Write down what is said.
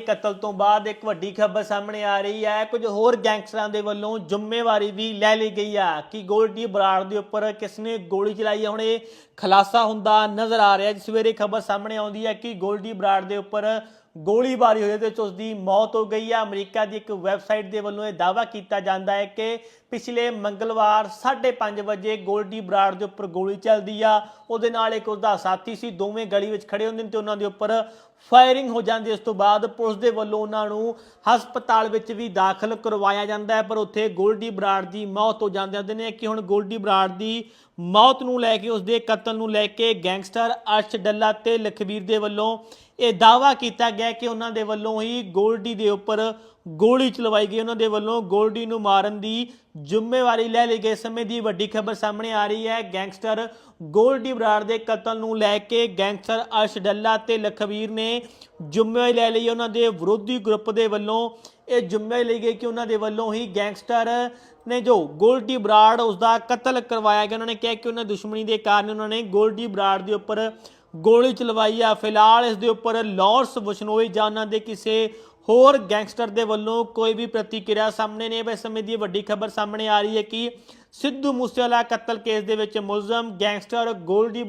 ਕਤਲ ਤੋਂ ਬਾਅਦ ਇੱਕ ਵੱਡੀ ਖਬਰ ਸਾਹਮਣੇ ਆ ਰਹੀ ਹੈ। ਕੁਝ ਹੋਰ ਗੈਂਗਸਟਰਾਂ ਦੇ ਵੱਲੋਂ ਜ਼ਿੰਮੇਵਾਰੀ ਵੀ ਲੈ ਲਈ ਗਈ ਆ। ਕਿ ਗੋਲਡੀ ਬਰਾੜ ਦੇ ਉੱਪਰ ਕਿਸ ਨੇ ਗੋਲੀ ਚਲਾਈ ਹੈ ਹੁਣ ਇਹ ਖੁਲਾਸਾ ਹੁੰਦਾ ਨਜ਼ਰ ਆ ਰਿਹਾ। ਜਿਸ ਸਵੇਰੇ ਖਬਰ ਸਾਹਮਣੇ ਆਉਂਦੀ ਹੈ ਕਿ ਗੋਲਡੀ ਬਰਾੜ ਦੇ ਉੱਪਰ ਗੋਲੀਬਾਰੀ ਹੋਈ ਹੈ ਤੇ ਵਿੱਚ ਉਸ ਦੀ ਮੌਤ ਹੋ ਗਈ ਹੈ। ਅਮਰੀਕਾ ਦੀ ਇੱਕ ਵੈਬਸਾਈਟ ਦੇ ਵੱਲੋਂ ਇਹ ਦਾਅਵਾ ਕੀਤਾ ਜਾਂਦਾ ਹੈ ਕਿ ਪਿਛਲੇ ਮੰਗਲਵਾਰ 5:30 ਵਜੇ ਗੋਲਡੀ ਬਰਾੜ ਦੇ ਉੱਪਰ ਗੋਲੀ ਚੱਲਦੀ ਆ। ਉਹਦੇ ਨਾਲ ਇੱਕ ਉਸਦਾ ਸਾਥੀ ਸੀ, ਦੋਵੇਂ ਗਲੀ ਵਿੱਚ ਖੜੇ ਹੁੰਦੇ ਨੇ ਤੇ ਉਹਨਾਂ ਦੇ ਉੱਪਰ ਫਾਇਰਿੰਗ ਹੋ ਜਾਂਦੀ ਹੈ। ਇਸ ਤੋਂ ਬਾਅਦ ਪੁਲਿਸ ਦੇ ਵੱਲੋਂ ਉਹਨਾਂ ਨੂੰ ਹਸਪਤਾਲ ਵਿੱਚ ਵੀ ਦਾਖਲ ਕਰਵਾਇਆ ਜਾਂਦਾ ਹੈ, ਪਰ ਉੱਥੇ ਗੋਲਡੀ ਬਰਾੜ ਦੀ ਮੌਤ ਹੋ ਜਾਂਦੀ ਹੁੰਦੇ ਨੇ ਕਿ ਹੁਣ ਗੋਲਡੀ ਬਰਾੜ ਦੀ ਮੌਤ ਨੂੰ ਲੈ ਕੇ, ਉਸਦੇ ਕਤਲ ਨੂੰ ਲੈ ਕੇ ਗੈਂਗਸਟਰ ਅਰਸ਼ ਡੱਲਾ ਤੇ ਲਖਵੀਰ ਦੇ ਵੱਲੋਂ ਇਹ ਦਾਵਾ ਕੀਤਾ ਗਿਆ ਕਿ ਉਹਨਾਂ ਦੇ ਵੱਲੋਂ ਹੀ ਗੋਲਡੀ ਦੇ ਉੱਪਰ ਗੋਲੀ ਚਲਵਾਈ ਗਈ। ਉਹਨਾਂ ਦੇ ਵੱਲੋਂ ਗੋਲਡੀ ਨੂੰ ਮਾਰਨ ਦੀ ਜ਼ਿੰਮੇਵਾਰੀ ਲੈ ਲਈ ਗਏ ਸਮੇਂ ਦੀ ਵੱਡੀ ਖਬਰ ਸਾਹਮਣੇ ਆ ਰਹੀ ਹੈ। ਗੈਂਗਸਟਰ ਗੋਲਡੀ ਬਰਾੜ ਦੇ ਕਤਲ ਨੂੰ ਲੈ ਕੇ ਗੈਂਗਸਟਰ ਅਰਸ਼ ਡੱਲਾ ਤੇ ਲਖਵੀਰ ਨੇ ਜ਼ਿੰਮੇਵਾਰੀ ਲੈ ਲਈ ਉਹਨਾਂ ਦੇ ਵਿਰੋਧੀ ਗਰੁੱਪ ਦੇ ਵੱਲੋਂ। ਇਹ ਜ਼ਿੰਮੇਵਾਰੀ ਲਈ ਗਈ ਕਿ ਉਹਨਾਂ ਦੇ ਵੱਲੋਂ ਹੀ ਗੈਂਗਸਟਰ ਨੇ ਜੋ ਗੋਲਡੀ ਬਰਾੜ ਉਸ ਦਾ ਕਤਲ ਕਰਵਾਇਆ ਗਿਆ। ਉਹਨਾਂ ਨੇ ਕਿਹਾ ਕਿ ਉਹਨਾਂ ਦੁਸ਼ਮਣੀ ਦੇ ਕਾਰਨ ਉਹਨਾਂ ਨੇ ਗੋਲਡੀ ਬਰਾੜ ਦੇ ਉੱਪਰ ਗੋਲੀ ਚਲਵਾਈ ਆ। ਫਿਲਹਾਲ ਇਸ ਦੇ ਉੱਪਰ ਲਾਰੈਂਸ ਬਸ਼ਨੋਈ ਜਾਂ ਉਹਨਾਂ ਦੇ ਕਿਸੇ ਹੋਰ ਗੈਂਗਸਟਰ ਦੇ ਵੱਲੋਂ ਕੋਈ ਵੀ ਪ੍ਰਤੀਕਿਰਿਆ ਸਾਹਮਣੇ ਨਹੀਂ ਇਸ ਸਮੇਂ ਦੀ ਵੱਡੀ ਖਬਰ ਸਾਹਮਣੇ ਆ ਰਹੀ ਹੈ ਕਿ ਸਿੱਧੂ ਮੂਸੇਵਾਲਾ ਕਤਲ ਕੇਸ ਦੇ ਵਿੱਚ ਮੁਲਜ਼ਮ ਗੈਂਗਸਟਰ ਗੋਲਡੀ